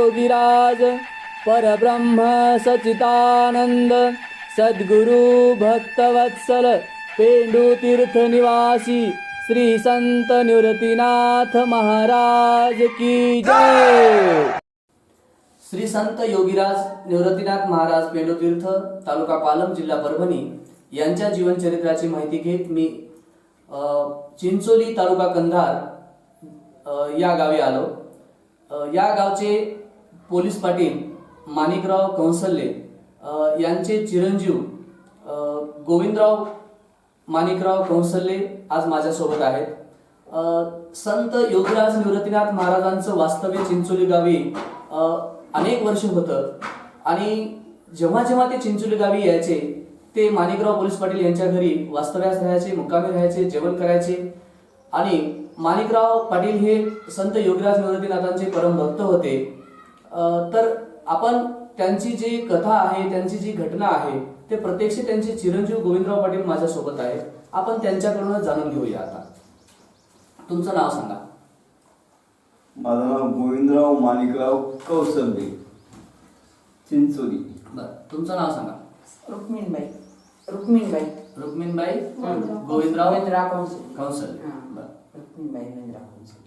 योगिराज परब्रह्म सचितानंद सद्गुरु भक्तवत्सल पेंडुतीर्थ निवासी श्री संत निवृत्तीनाथ महाराज की जय। श्री संत योगीराज निवृत्तीनाथ महाराज पेंडुतीर्थ तालुका पालम जिल्हा परभणी यांच्या जीवनचरित्राची माहिती घेत मी चिंचोली तालुका कंधार या गावी आलो. या गावचे पोलीस पाटील माणिकराव कंसल्ले यांचे चिरंजीव गोविंदराव माणिकराव कंसल्ले आज माझ्यासोबत आहेत. संत योगराज निवृत्तीनाथ महाराजांचं वास्तव्य चिंचोली गावी अनेक वर्ष होतं. आणि जेव्हा जेव्हा ते चिंचोली गावी यायचे ते माणिकराव पोलीस पाटील यांच्या घरी वास्तव्यास राहायचे मुक्कामी राहायचे जेवण करायचे. आणि माणिकराव पाटील हे संत योगराज निवृत्तीनाथांचे परमभक्त होते. तर आपण त्यांची जी कथा आहे त्यांची जी घटना आहे ते प्रत्यक्ष त्यांचे चिरंजीव गोविंदराव पाटील माझ्यासोबत आहेत. आपण त्यांच्याकडूनच जाणून घेऊया आता. तुमचं नाव सांगा. माझं नाव गोविंदराव माणिकराव कौसंबे. चिंचोली. बरं तुमचं नाव सांगा. रुक्मिणबाई. रुक्मिणबाई. रुक्मिणबाई गोविंदराव गोविंदराव कौन्सिल कौन्सल हां. बरं. रुक्मिणबाई कौन्सिल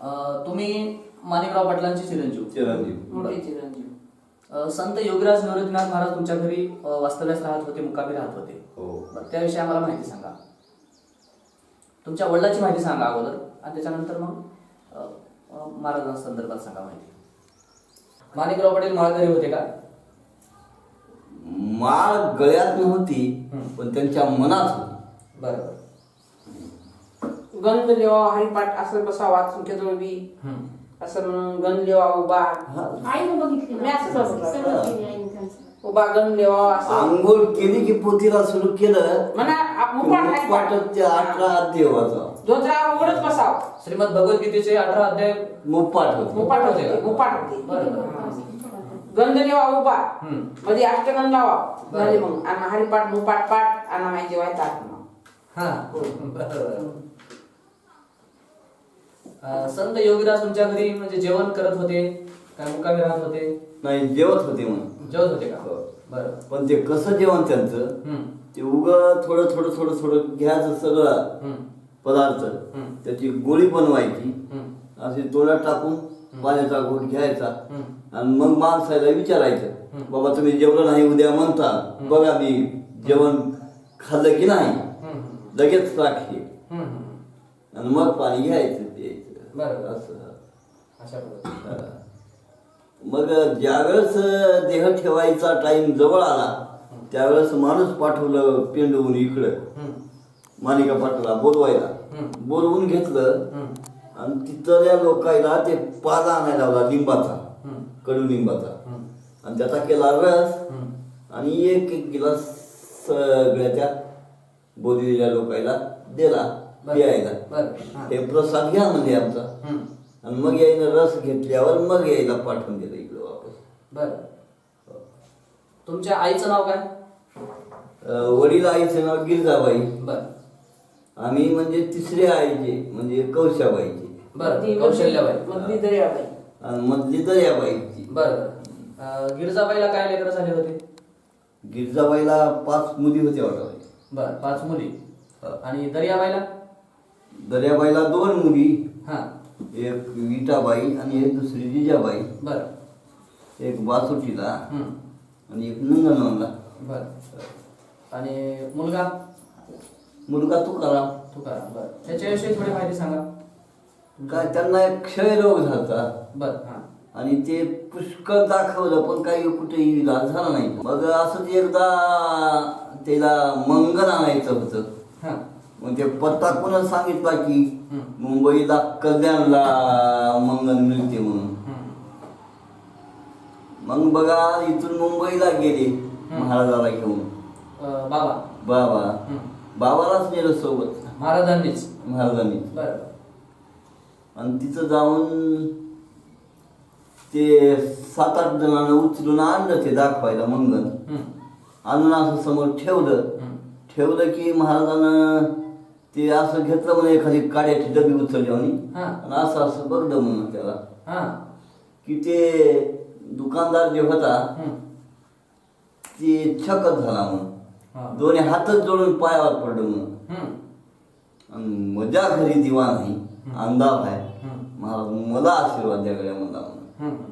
अ, तुम्ही माणिकराव पाटलांचे चिरंजीव. चिरंजीव. मोठे चिरंजीव. अ, संत योगराज निवृत्तीनाथ महाराज तुमच्या घरी अ, वास्तव्यास राहत होते मुक्कामी राहत होते. हो. बरं, त्याविषयी आम्हाला माहिती सांगा. तुमच्या वडिलाची माहिती सांगा अगोदर. आणि त्याच्यानंतर मग अ, अ, महाराजांसंदर्भात सांगा माहिती. माणिकराव पाटील माळकरी होते का? माळ गळ्यात नव्हती हम्म. पण त्यांच्या मनात होती. बरोबर गंध लेवा हरिपाठ असं बसा वाचून केजवळ बी असं म्हणून गंध लेवा उभा आईनं बघितली मी असंच बघितलं. सगळं केली आईनं त्यांचं. उभा गंध लेवा असं. आंघोळ केली की पोतीला सुरू केलं? म्हणा आप- मुपाट हरिपाठ मुपाट ते अठरा देवाचा धोत्रावर उघडच बसाव. श्रीमद भगवद्गीतेचे अठरा अध्याय मुपाट होते. मुपाट होते मुपाट होते. बरोबर गंध लेवा उभा. हम्म. मध्ये अष्टगंध लावा. झाले मग. आणि हरिपाठ मुपाट पाठ आणि माहिती जेवायचं आठ हा. बरोबर संत योगीराज तुमच्या घरी म्हणजे जेवण करत होते काय मुक्कामी राहत होते नाही जेवत होते म्हणून जेवत होते का हो. बरं पण ते कसं जेवण त्यांचं. ते उग थोडं थोडं थोडं थोडं घ्यायचं सगळं. पदार्थ. त्याची गोळी बनवायची. अशी तोंडात टाकून पाण्याचा घोट घ्यायचा. आणि मग माणसाला विचारायचं. बाबा तुम्ही जेवलं नाही उद्या म्हणता बघा मी जेवण खाल्लं की नाही. लगेच राखी. आणि मग पाणी घ्यायचं बरोबर. असं अशा पद्धतीने. मग ज्यावेळेस देह ठेवायचा टाइम जवळ आला त्यावेळेस माणूस पाठवलं पेंडवून इकडं. मानिका पाटला बोलवायला. बोलवून घेतलं. आणि तिथल्या लोकायला ते पाला आणायला लावला लिंबाचा. कडुलिंबाचा हम्म. आणि त्याचा केला रस. आणि एक एक गिलास सगळ्या त्या बोललेल्या लोकायला दिला. प्यायला बरं. हा. हे प्रसाद घ्या म्हणजे आमचा. हम्म. आणि मग यायनं रस घेतल्यावर मग यायला पाठवून दिलं इकडं वापस. बरं. तुमच्या आईचं नाव काय? वडील आईचं नाव गिरजाबाई. बरं. आम्ही म्हणजे तिसऱ्या आईचे म्हणजे कौशाबाईचे. बरं कौशल्याबाई. मधली दर्याबाई. आणि मधली दर्याबाईची. बरं. गिरजाबाईला काय लेकरं झाले होते? गिरजाबाईला पाच मुली होत्या वाटत. बरं पाच मुली. आणि दर्याबाईला? दर्याबाईला दोन मुली हा. एक विटाबाई आणि एक दुसरी जिजाबाई. बरं. एक बासुटीला. आणि एक नंदनवनला. बरं. आणि मुलगा? मुलगा तुकाराम. तुकाराम बरं. त्याच्याविषयी थोडी माहिती सांगा. काय त्यांना एक क्षयरोग झाला बरं हां. आणि ते पुष्कळ दाखवलं पण काही कुठे इलाज झाला नाही. मग असंच एकदा त्याला मंगल आणायचं होतं. मग ते पत्ता कोणा सांगितला की. मुंबईला कल्याणला मंगल मिळते म्हणून. मग बघा इथून मुंबईला गेले महाराजाला घेऊन बाबा बाबा. बाबालाच नेलं सोबत महाराजांनीच महाराजांनी बरं आणि तिथं जाऊन ते सात आठ जणांना उचलून आणलं ते दाखवायला मंगल. आणून असं समोर ठेवलं. ठेवलं की महाराजानं ते असं घेतलं म्हणे एखादी काड्याची डबी उचलली हा. आणि असं असं बघलं म्हणून त्याला हां की ते दुकानदार जे होता हम्म. ते छकत झाला हा. म्हणून दोन्ही हातच जोडून पायावर पडलं म्हणून हम्म. आणि मजा घरी दिवा नाही अंदाज आहे हम्म. महाराज मला आशीर्वाद द्या गड्या मला म्हणून हम्म.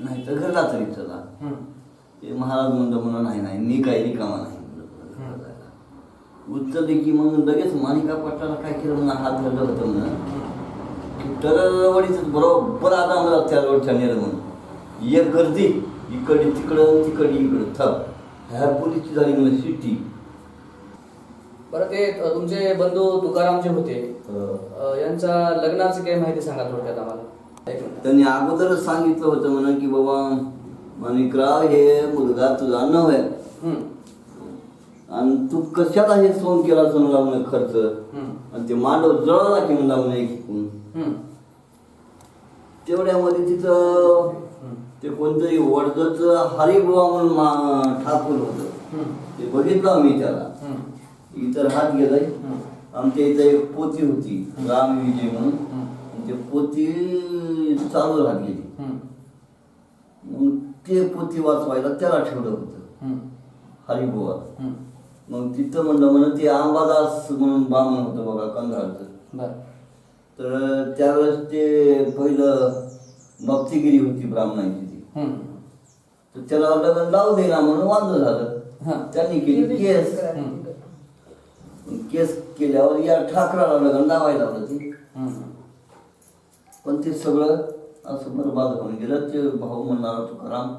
नाही तर घरला तरी चला हम्म. ते महाराज म्हणलं म्हणून नाही नाही मी काही रिकामा नाही म्हणलं. उचलले की मग लगेच मानिका पट्टाला काय केलं म्हणून हात धरलं होतं म्हणून? तरवडीच बरोबर आता मला त्या रोडच्या नेलं म्हणून. एक गर्दी इकडे तिकडं तिकडे इकडं थप ह्या पोलीसची झाली म्हणून सिटी बरं ते तुमचे बंधू तुकाराम जे होते अ, यांच्या लग्नाची काही माहिती सांगा थोडक्यात आम्हाला? त्यांनी अगोदरच सांगितलं होतं म्हणून की बाबा माणिकराव हे मुलगा तुझा नव्हे. आणि तू कशाला हे सोन केला सोनला म्हणे खर्च. आणि ते मांडव जळला एक हम्म. तेवढ्यामध्ये तिथं. ते कोणतरी वडजच हरिबुवा म्हणून ठाकूर होतं. ते बघितलं मी त्याला. इतर हात गेलाय. आमच्या इथं एक पोती होती राम विजय म्हणून ते पोती चालू राहत गेली. मग ते पोती वाचवायला त्याला ठेवलं होतं. हरिबुवा. मग तिथं म्हणलं म्हणून ते आंबादास म्हणून बामण होतं बघा कंधारचं. बरं. तर त्यावेळेस ते पहिलं भक्तिगिरी होती ब्राह्मणांची ती. हम्म. तर त्याला लग्न लावू देना म्हणून वांद झालं. हा. त्यांनी केली केस. केस. केल्यावर या ठाकराला लग्न लावायला लावलं ते. हम्म. पण ते सगळं असं बरबाद होऊन गेलं. ते भाऊ म्हणणार तुकाराम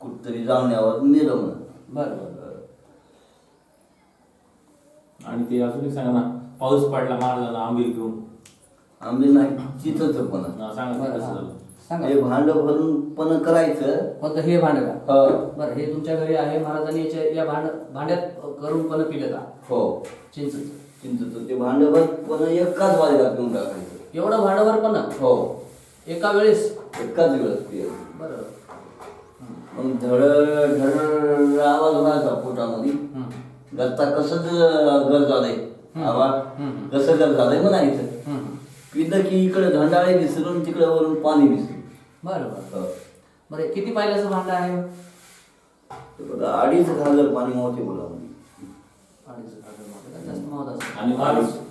कुठतरी जाण्यावर नेलं म्हणून. बरं बरं. आणि ते अजून एक सांगा ना पाऊस पडला महाराजांना आंबील घेऊन. आम्ही नाही चितच पण. हा, सांगा ते बरं कसं. झालं. सांगा. हे भांड भरून पण करायचं. फक्त हे भांड का? हो. बरं हे तुमच्या घरी आहे महाराजांनी याच्या या भांड भांड्यात करून पण पिलं का? हो. चिंच चिंचचं ते भांड भर पण एकाच वाजेला पिऊन टाकायचं. एवढं भांडवर पण? हो. एका वेळेस? एकाच वेळेस पियायचं बरं. मग धड धड आवाज व्हायचा पोटामध्ये. गत्ता कसं घर झालंय? आवाज हम्म. कसं घर झालंय म्हणायचं. पिलं की इकडे धंडाळे विसरून तिकडे वरून पाणी विसरून बरं बरं. हो. बरं किती पाहिल्याचं भांड आहे? ते बघा, अडीच हजार पाणी मोठे बोला. आणि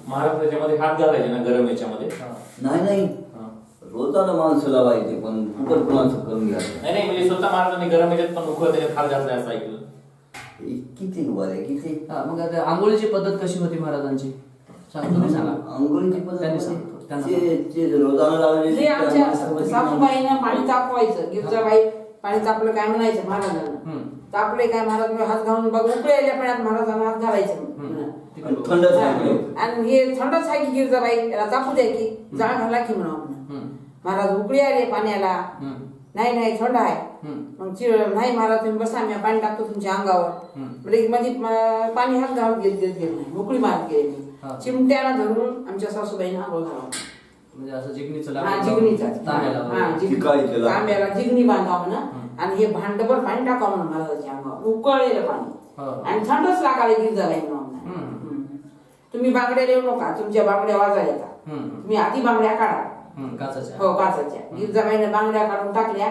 महाराज त्याच्यामध्ये हात घालायचे ना गरम याच्यामध्ये. नाही नाही. रोजानं माणसं लावायचे पण फुकट कोणाचं करून घ्यायचं? नाही नाही म्हणजे स्वतः महाराजांनी गरम याच्यात पण त्याच्यात हात घातला असं ऐकलं. किती वर आहे? किती? हा, मग आता आंघोळीची पद्धत कशी होती महाराजांची? सांगा तुम्ही सांगा आंघोळीची पद्धत त्यांनी सांगितलं. त्यांना ते- ते रोजानं लावलेली जे त्या आमच्या माणसामध्ये- सासूबाईनं पाणी तापवायचं गिरजाबाई पाणी तापलं काय म्हणायचं महाराजांना? हम्म. तापले काय महाराज? मी हात घालून बघ उकळलेल्या पाण्यात महाराजांना हात घालायचं. थंडच आहे. आणि हे थंडच आहे की गिरजाबाई त्याला तापू द्या की. जाळ घाला की म्हणून. हम्म. महाराज उकळी आले पाण्याला. हम्म. नाही नाही थंड आहे हम्म. मग चिळ नाही महाराज तुम्ही बसा मी पाणी टाकतो तुमच्या अंगावर. म्हणजे मध्ये म- पाणी हात घालत घेत घेत घेत नाही उकळी मारत गेली हा. चिमट्यानं धरून आमच्या सासूबाईनं आंघोळ घालावं म्हणजे असं जिगणीचं हा लाकूड जिगणीचा तांब्याला हा, जिगणी बांधावं म्हणा आणि हे भांडभर पाणी टाकावं म्हणा महाराजाच्या अंगावर उकळलेलं पाणी हो. आणि थंडच लागायला म्हणून हम्म. हम्म. तुम्ही बांगड्या येऊ नका तुमच्या बांगड्या वाजा येतात. तुम्ही आधी बांगड्या काढा. काचाच्या हो काचाच्या गिरजाबाईने बांगड्या काढून टाकल्या.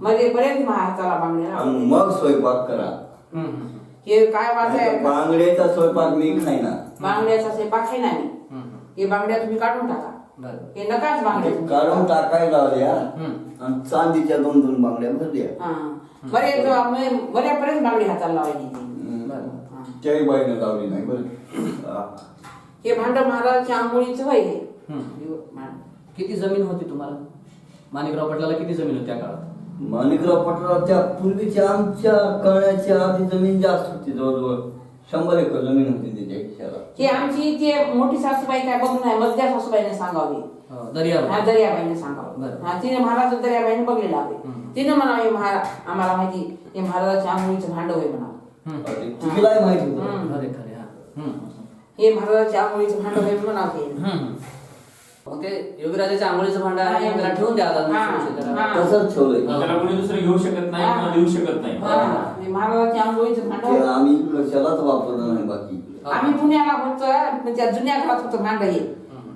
मरेपर्यंत माझ्या हाताला बांगड्या आणि. मग स्वयंपाक करा. हे काय वाजाय बांगड्याचा स्वयंपाक मी खाईना बांगड्याचा स्वयंपाक आहे ना मी. हे बांगड्या तुम्ही काढून टाका. बरं. हे नकाच बांगड्या तुम्ही. काढून टाकायला लावल्या. हम्म. आणि चांदीच्या दोन दोन बांगड्या भरल्या. हा. बरे बऱ्यापर्यंत बांगडी हाताला लावायची. त्याही बाईनं लावली नाही बरं. हा. भांड महाराजांच्या आंघोळीचं वय हे. किती जमीन होती तुम्हाला? माणिकराव पटलाला किती जमीन होती त्या काळात? माणिकराव पटरावच्या पूर्वीच्या आमच्या कळण्याच्या आधी जमीन जास्त होती जवळजवळ. शंभर एकर जमीन होती त्याच्या ही आमची ते मोठी सासूबाई काय बघून नाही मधल्या सासूबाईने सांगावी. हो, हा दर्याबाईने सांगावं. बरं. हा तिने महाराज दर्याबाईने बघलेलं आहे. तिने म्हणावे महाराज आम्हाला माहिती हे महाराजाच्या आंघोळीचं भांड होय म्हणावं हम्म. तिलाही माहिती हा. हम्म. हे महाराजाच्या आंघोळीचं भांड होय म्हणावं. मग ते योगीराजाच्या आंघोळीचं भांड आहे हा. त्याला ठेवून द्या आता. तसंच ठेवलंय. त्याला कोणी दुसरं घेऊ शकत नाही किंवा देऊ शकत नाही. हे. महाराजाच्या आंघोळीचं ते भांड आम्ही कशालाच वापरलं नाही बाकी. आम्ही पुण्याला होतो त्या जुन्या घरात होतो भांड हे.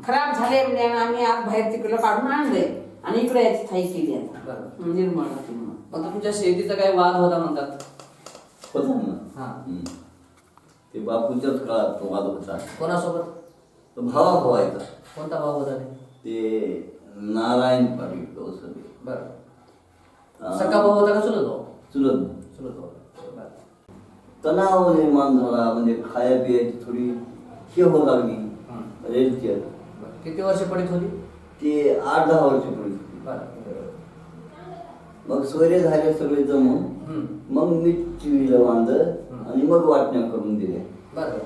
खराब झाले म्हणजे आम्ही आज बाहेर तिकडं काढून आणलंय. आणि इकडे याची स्थायिक केली आता. बरं. निर्माण मग तुमच्या शेतीचा काही वाद होता म्हणतात? होता ना. हा. हम्म. ते बापूंच्याच काळात तो वाद होता. कोणासोबत? तो भावा व्हायचा कोणता भाव होता ते ते नारायण पाटील कौसले बरं। हा. सका भाऊ होता का चुलत भाऊ चुलत चुलत भाऊ बरं. तणाव निर्माण झाला म्हणजे खाया पियाची थोडी हे लागली हं. रेलचेर बरं. किती वर्ष पडीत होती ते आठ दहा वर्ष पूर्वी बरं। मग सोयरे झाले सगळे जमून. मग मीठ चिवीला बांध हं. आणि मग वाटण्या करून दिल्या. बरं.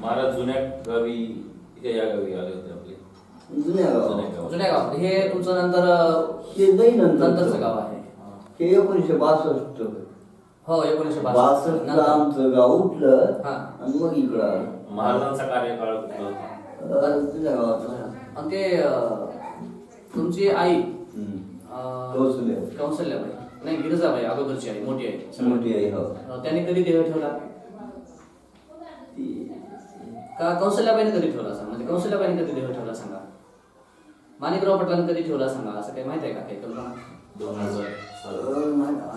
महाराज जुन्या गावी हे या गावी आले होते आपले. जुन्या जुन्या गावात गावात जुन्या गावात हे तुमचं नंतर हे नाही नंतरचं नंतर गाव आहे. हे. एकोणीसशे बासष्ट. हो एकोणीसशे बासष्ट. नंतर. आमचं गाव उठलं हा. आणि मग इकडं आलं. महाराजांचा कार्यकाळ कुठला होता. अं, जुन्या गावात. आणि ते अं, तुमची आई हं. अं, कौसल्या. कौसल्याबाई. नाही गिरजाबाई अगोदरची आई मोठी आई. मोठी आई हो. अं, त्यांनी कधी देह ठेवला? का कौशल्याबाईने कधी ठेवला सांगा? म्हणजे कौशल्याबाईने कधी देह ठेवला सांगा? माणिकराव पटलांनी कधी ठेवला सांगा? असं काही माहिती आहे का? काही कल्पना? दोन हजार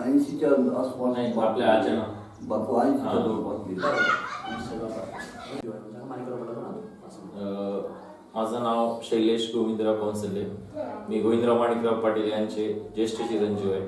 ऐंशीच्या आसपास. नाही, आपल्या. बापू ऐंशीच्या हा. जवळपास असं माझं नाव शैलेश गोविंदराव कौन्सले मी गोविंदराव माणिकराव पाटील यांचे ज्येष्ठ चिरंजीव आहे.